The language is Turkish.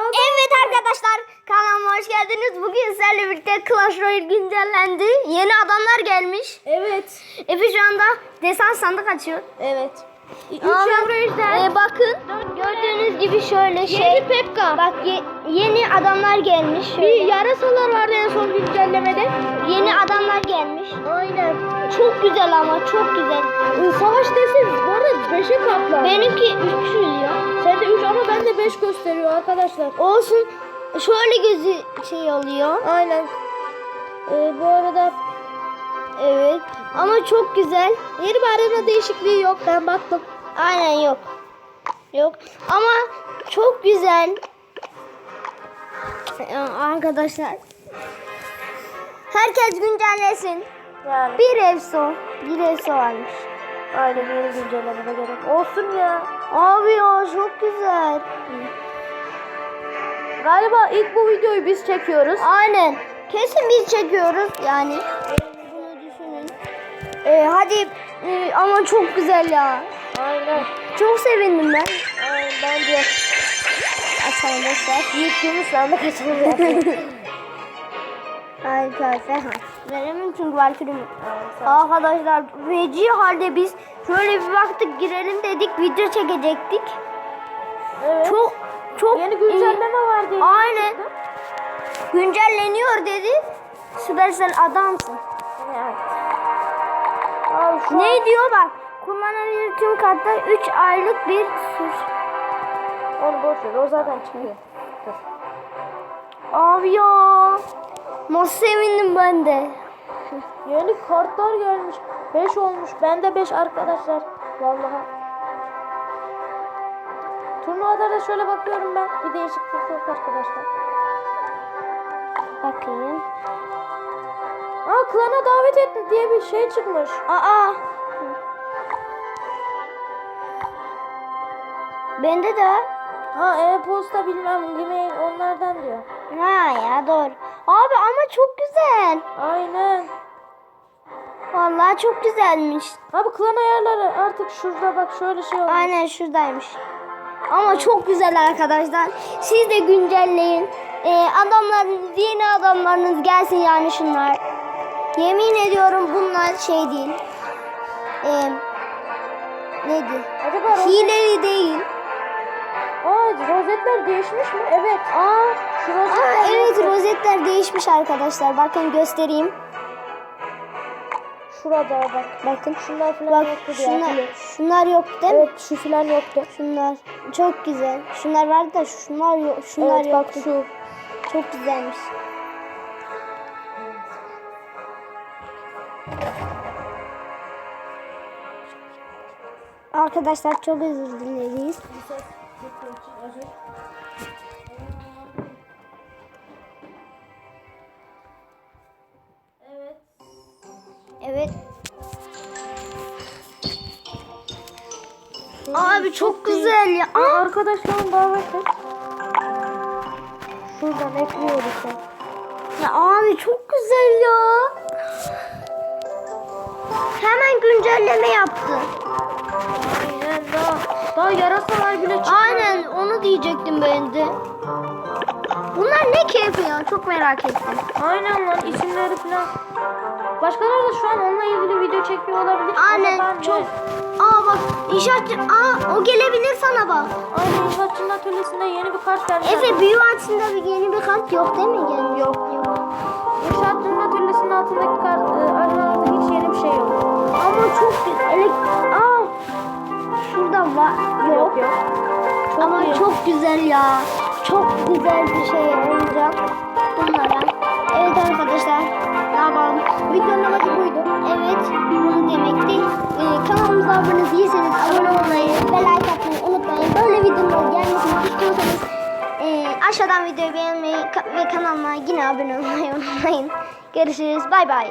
Evet arkadaşlar kanalıma hoş geldiniz. Bugün sizlerle birlikte Clash Royale güncellendi. Yeni adamlar gelmiş. Evet. Efe şu anda desen sandık açıyor. Evet. Üç yavru e, bakın gördüğünüz gibi şöyle şey. Yeni Pekka. Bak ye- yeni adamlar gelmiş. Şöyle. Bir yarasalar vardı en son güncellemede. Yeni adamlar gelmiş. Aynen. Çok güzel ama çok güzel. Ee, Savaş desen bu arada 5'e katlar. Benimki 300 ya. Sen de 3 ama ben de 5 gösteriyor arkadaşlar. Olsun. Şöyle gözü şey oluyor. Aynen. Ee, bu arada Evet. Ama çok güzel. yeni arena değişikliği yok. Ben baktım. Aynen yok. Yok. Ama çok güzel. Arkadaşlar. Herkes güncellesin. Yani. Bir evso. Bir evso varmış. Aynen yeni güncellemede gerek. Olsun ya. Abi ya çok güzel. Galiba ilk bu videoyu biz çekiyoruz. Aynen. Kesin biz çekiyoruz yani. Bunu düşünün. Ee, hadi ee, ama çok güzel ya. Aynen. Çok sevindim ben. Aynen ben de. Açalım boşver. Yıktığımız sandık açılıyor. Harika Ferhan. Veremem çünkü Valkyrie'mi. Aa, Arkadaşlar feci halde biz şöyle bir baktık girelim dedik video çekecektik. evet. Çok çok Yeni güncelleme var diye. Aynen. Güncelleniyor dedi. Süpersel adamsın. Evet. Abi şu Ne diyor bak. Kullanabilir tüm kartlar 3 aylık bir sus. Onu boş ver. O zaten çıkıyor. Dur. Abi ya. Nasıl sevindim ben de. Yeni kartlar gelmiş. 5 olmuş. Bende 5 arkadaşlar. Vallahi. Turnuvada da şöyle bakıyorum ben. Bir değişiklik yok arkadaşlar. Bakayım. Aa klana davet etti diye bir şey çıkmış. Aa. Bende de. Ha e-posta bilmem e-mail onlardan diyor. Ha ya doğru. Abi ama çok güzel. Aynen. Vallahi çok güzelmiş. Abi klan ayarları artık şurada bak şöyle şey olmuş. Aynen şuradaymış. Ama çok güzel arkadaşlar. Siz de güncelleyin. Ee, adamlarınız, yeni adamlarınız gelsin yani şunlar. Yemin ediyorum bunlar şey değil. Ee, neydi? Acaba Hileli değil. Aa, rozetler değişmiş mi? Evet. Aa, Şu aa rozetler evet yoktu. rozetler değişmiş arkadaşlar. Bakın göstereyim. Şurada bak. Bakın. Şunlar falan Bak yoktu diye şunlar, hatırlıyorum. şunlar yok değil mi? Evet şu filan yoktu. Şunlar çok güzel. Şunlar vardı da şunlar yok. Şunlar evet yok. bak şu. Çok güzelmiş. Arkadaşlar çok özür dileriz. Evet. Evet. Abi çok güzel ya. Aa, arkadaşlarım davet et. Şuradan ekliyoruz ya abi çok güzel ya. Hemen güncelleme yaptı. Daha. Yarasalar bile çıktı. Aynen onu diyecektim ben de. Bunlar ne keyfi ya çok merak ettim. Aynen lan isimleri falan. Başkaları da şu an onunla ilgili video çekiyor olabilir. Aynen çok. Aa bak inşaatçı. Aa o gelebilir sana bak. Aynen inşaatçının atölyesinde yeni bir kart geldi. Efe büyü açısında bir yeni bir kart yok değil mi? Yani yok. Yok. İnşaatçının atölyesinin altındaki kart, e, hiç yeni bir şey yok. Ama çok güzel. Elek- Aa var. Yok. yok. Çok Ama iyi. çok güzel ya. Çok güzel bir şey olacak bunlara. Evet arkadaşlar. Yapalım? Videonun amacı buydu. Evet. Bunu demekti. Ee, kanalımıza abone değilseniz abone olmayı ve like atmayı unutmayın. Böyle videoların gelmesini istiyorsanız e, aşağıdan videoyu beğenmeyi ve kanalıma yine abone olmayı unutmayın. Görüşürüz. Bay bay.